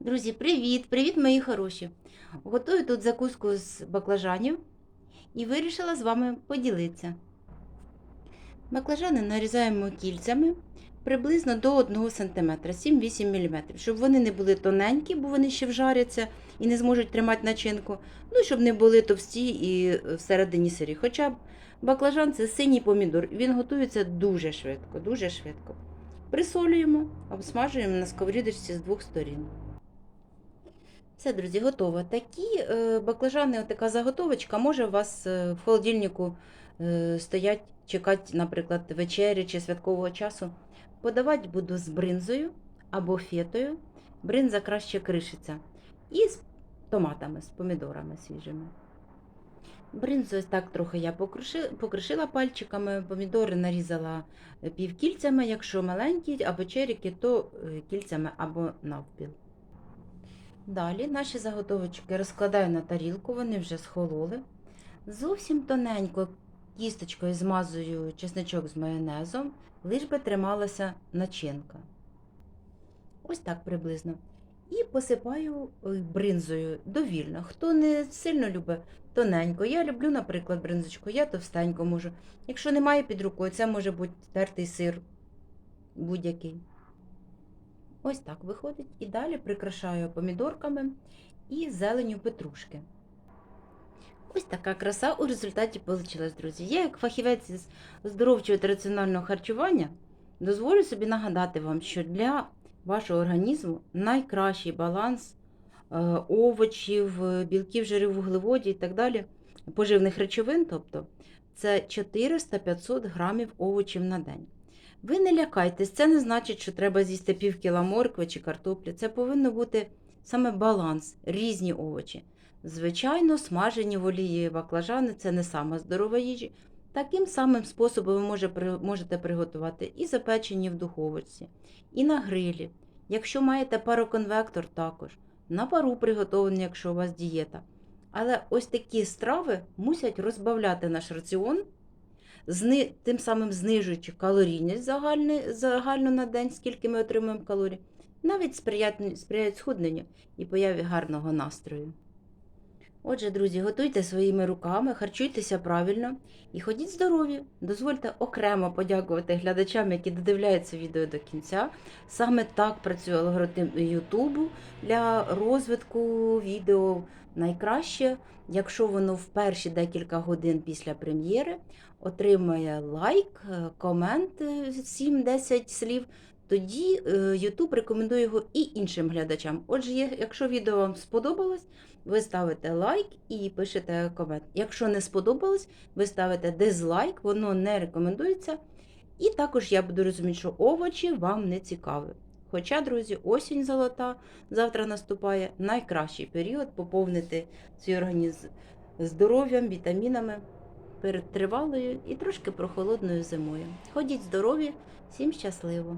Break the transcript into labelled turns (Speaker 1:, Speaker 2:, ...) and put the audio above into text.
Speaker 1: Друзі, привіт! Привіт, мої хороші! Готую тут закуску з баклажанів і вирішила з вами поділитися. Баклажани нарізаємо кільцями приблизно до 1 см, 7-8 мм, щоб вони не були тоненькі, бо вони ще вжаряться і не зможуть тримати начинку. Ну щоб не були товсті і всередині сирі. Хоча баклажан це синій помідор, він готується дуже швидко, дуже швидко. Присолюємо, обсмажуємо на сковорідочці з двох сторін. Все, друзі, готово. Такі е, баклажани, така заготовочка, може у вас е, в холодильнику е, стоять, чекати, наприклад, вечері чи святкового часу. Подавати буду з бринзою або фетою. Бринза краще кришиться. І з томатами, з помідорами свіжими. Бринзу ось так трохи я покришила пальчиками, помідори нарізала півкільцями, якщо маленькі або черіки, то кільцями або навпіл. Далі наші заготовочки розкладаю на тарілку, вони вже схололи. Зовсім тоненько кісточкою змазую чесничок з майонезом, лиш би трималася начинка. Ось так приблизно. І посипаю бринзою довільно. Хто не сильно любить тоненько. Я люблю, наприклад, бринзочку, я товстенько можу. Якщо немає під рукою, це може бути тертий сир будь-який. Ось так виходить. І далі прикрашаю помідорками і зеленю петрушки. Ось така краса у результаті вийшла, друзі. Я, як фахівець з здоровчого та раціонального харчування, дозволю собі нагадати вам, що для вашого організму найкращий баланс е, овочів, білків, жирів, вуглеводів і так далі, поживних речовин, тобто це 400-500 грамів овочів на день. Ви не лякайтесь, це не значить, що треба з'їсти пів кіла моркви чи картоплі. Це повинно бути саме баланс, різні овочі. Звичайно, смажені в олії баклажани це не сама здорова їжа. Таким самим способом ви можете приготувати і запечені в духовочці, і на грилі. Якщо маєте пароконвектор, також на пару приготовлені, якщо у вас дієта. Але ось такі страви мусять розбавляти наш раціон, зни, тим самим знижуючи калорійність загальну, загально на день, скільки ми отримуємо калорій, навіть сприяють, сприяють схудненню і появі гарного настрою. Отже, друзі, готуйте своїми руками, харчуйтеся правильно і ходіть здорові. Дозвольте окремо подякувати глядачам, які додивляються відео до кінця. Саме так працює алгоритм Ютубу для розвитку відео. Найкраще, якщо воно в перші декілька годин після прем'єри отримає лайк, е, комент е, 7-10 слів. Тоді е, YouTube рекомендує його і іншим глядачам. Отже, якщо відео вам сподобалось, ви ставите лайк і пишете комент. Якщо не сподобалось, ви ставите дизлайк, воно не рекомендується. І також я буду розуміти, що овочі вам не цікаві. Хоча, друзі, осінь золота завтра наступає найкращий період поповнити свій організм здоров'ям, вітамінами перед тривалою і трошки прохолодною зимою. Ходіть здорові, всім щасливо!